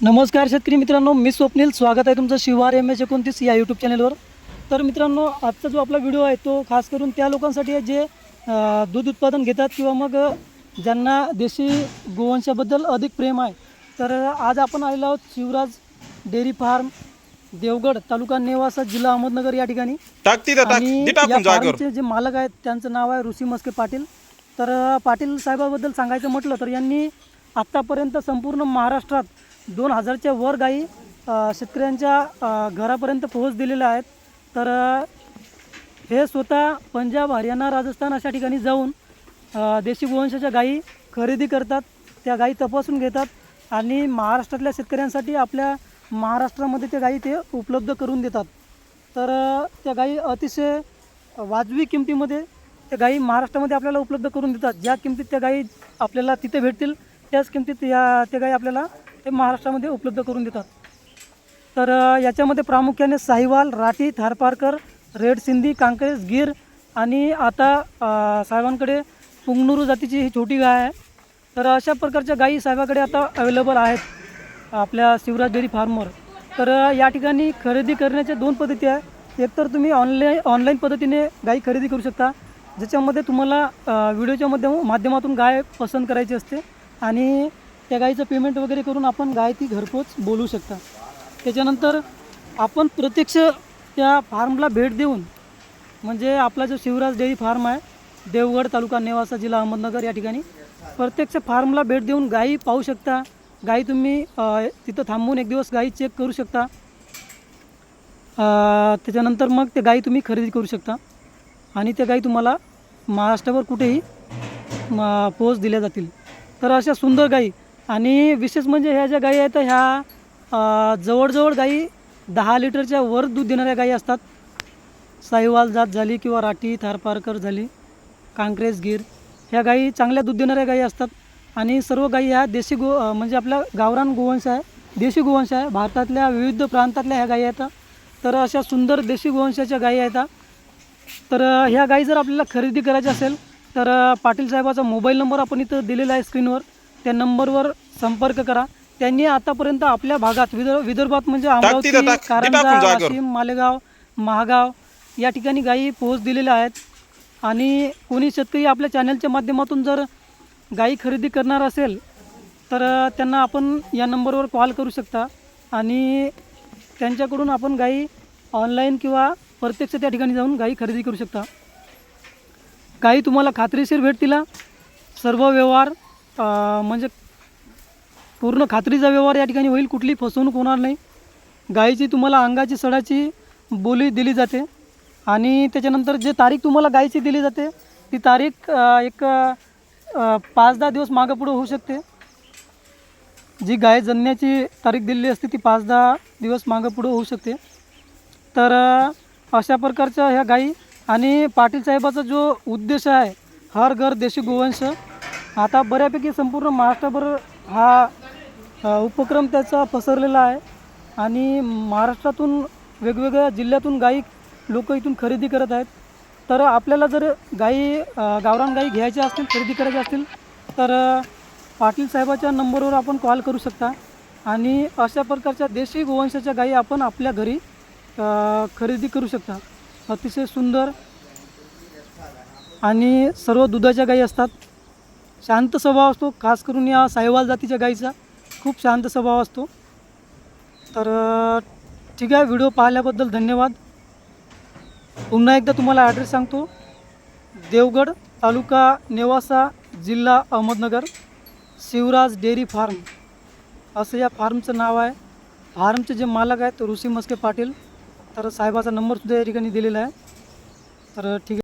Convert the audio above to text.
नमस्कार शेतकरी मित्रांनो मी स्वप्नील. स्वागत आहे तुमचं शिवार एम एच एकोणतीस या यूट्यूब चॅनलवर तर मित्रांनो आजचा जो आपला व्हिडिओ आहे तो खास करून त्या लोकांसाठी आहे जे दूध उत्पादन घेतात किंवा मग ज्यांना देशी गोवंशाबद्दल अधिक प्रेम आहे. तर आज आपण आलेलो आहोत शिवराज डेअरी फार्म देवगड तालुका नेवासा जिल्हा अहमदनगर या ठिकाणी. आणि जे मालक आहेत त्यांचं नाव आहे ऋषी मस्के पाटील. तर पाटील साहेबाबद्दल सांगायचं म्हटलं तर यांनी आत्तापर्यंत संपूर्ण महाराष्ट्रात दोन हजारच्या वर गाई शेतकऱ्यांच्या घरापर्यंत पोहोच दिलेल्या आहेत. तर हे स्वतः पंजाब हरियाणा राजस्थान अशा ठिकाणी जाऊन देशी गोवंशाच्या गायी खरेदी करतात. त्या गायी तपासून घेतात आणि महाराष्ट्रातल्या शेतकऱ्यांसाठी आपल्या महाराष्ट्रामध्ये त्या गायी ते उपलब्ध करून देतात. तर त्या गायी अतिशय वाजवी किमतीमध्ये त्या गायी महाराष्ट्रामध्ये आपल्याला उपलब्ध करून देतात. ज्या किमतीत त्या गायी आपल्याला तिथे भेटतील त्याच किमतीत या त्या गायी आपल्याला ते महाराष्ट्रामध्ये उपलब्ध करून देतात. तर याच्यामध्ये प्रामुख्याने साहिवाल राठी थारपारकर रेड सिंधी कांकरेज गिर आणि आता साहेबांकडे पुंगनुरू जातीची ही छोटी गाय आहे. तर अशा प्रकारच्या गायी साहेबाकडे आता अवेलेबल आहेत आपल्या शिवराज डेअरी फार्मवर. तर या ठिकाणी खरेदी करण्याच्या दोन पद्धती आहे एकतर तुम्ही ऑनलाईन ऑनलाईन पद्धतीने गायी खरेदी करू शकता. ज्याच्यामध्ये तुम्हाला व्हिडिओच्या माध्यम माध्यमातून गाय पसंत करायची असते आणि त्या गाईचं पेमेंट वगैरे करून आपण गाय ती घरपोच बोलू शकता. त्याच्यानंतर आपण प्रत्यक्ष त्या फार्मला भेट देऊन म्हणजे आपला जो शिवराज डेअरी फार्म आहे देवगड तालुका नेवासा जिल्हा अहमदनगर या ठिकाणी प्रत्यक्ष फार्मला भेट देऊन गायी पाहू शकता. गायी तुम्ही तिथं थांबून एक दिवस गायी चेक करू शकता. त्याच्यानंतर मग ते गायी तुम्ही खरेदी करू शकता. आणि त्या गायी तुम्हाला महाराष्ट्रावर कुठेही म- पोच दिल्या जातील. तर अशा सुंदर गायी आणि विशेष म्हणजे ह्या ज्या गायी आहेत ह्या जवळजवळ गायी दहा लिटरच्या वर दूध देणाऱ्या गायी असतात. साहिवाल जात झाली किंवा राठी थारपारकर झाली कांग्रेस गिर ह्या गायी चांगल्या दूध देणाऱ्या गायी असतात. आणि सर्व गायी ह्या देशी गो म्हणजे आपल्या गावरान गोवंश आहे देशी गोवंश आहे. भारतातल्या विविध प्रांतातल्या ह्या गायी आहेत. तर अशा सुंदर देशी गोवंशाच्या गायी आहेत. तर ह्या गायी जर आपल्याला खरेदी करायची असेल तर पाटील साहेबाचा मोबाईल नंबर आपण इथं दिलेला आहे स्क्रीनवर. त्या नंबरवर संपर्क करा. त्यांनी आतापर्यंत आपल्या भागात विदर्भ विदर्भात म्हणजे अमरावती कारंजा. वाशिम मालेगाव महागाव या ठिकाणी गायी पोहोच दिलेल्या आहेत. आणि कोणी शेतकरी आपल्या चॅनलच्या माध्यमातून जर गायी खरेदी करणार असेल तर त्यांना आपण या नंबरवर कॉल करू शकता. आणि त्यांच्याकडून आपण गायी ऑनलाईन किंवा प्रत्यक्ष त्या ठिकाणी जाऊन गायी खरेदी करू शकता. गायी तुम्हाला खात्रीशीर भेटतील. सर्व व्यवहार म्हणजे पूर्ण खात्रीचा व्यवहार या ठिकाणी होईल कुठली फसवणूक होणार नाही. गायीची तुम्हाला अंगाची सडाची बोली दिली जाते आणि त्याच्यानंतर जे तारीख तुम्हाला गायीची दिली जाते ती तारीख एक पाच दहा दिवस मागंपुढं होऊ शकते. जी गाय जणण्याची तारीख दिलेली असते ती पाच दहा दिवस मागंपुढं होऊ शकते. तर अशा प्रकारच्या ह्या गायी आणि पाटील साहेबाचा जो उद्देश आहे हर घर देशी गोवंश आता बऱ्यापैकी संपूर्ण महाराष्ट्रभर हा उपक्रम त्याचा पसरलेला आहे. आणि महाराष्ट्रातून वेगवेगळ्या जिल्ह्यातून गायी लोक इथून खरेदी करत आहेत. तर आपल्याला जर गाई गावरान गाई घ्यायच्या असतील खरेदी करायच्या असतील तर पाटील साहेबाच्या नंबरवर आपण कॉल करू शकता. आणि अशा प्रकारच्या देशी गोवंशाच्या गाई आपण आपल्या घरी खरेदी करू शकता. अतिशय सुंदर आणि सर्व दुधाच्या गाई असतात. शांत स्वभाव असतो खास करून या साहिवाल जातीच्या गाईचा. खूप शांत स्वभाव असतो. तर ठीक आहे व्हिडिओ पाहिल्याबद्दल धन्यवाद. पुन्हा एकदा तुम्हाला ॲड्रेस सांगतो. देवगड तालुका नेवासा जिल्हा अहमदनगर शिवराज डेअरी फार्म. असं या फार्मचं नाव आहे. फार्मचे जे मालक आहेत ऋषी मस्के पाटील. तर साहेबाचा नंबरसुद्धा या ठिकाणी दिलेला आहे. तर ठीक आहे.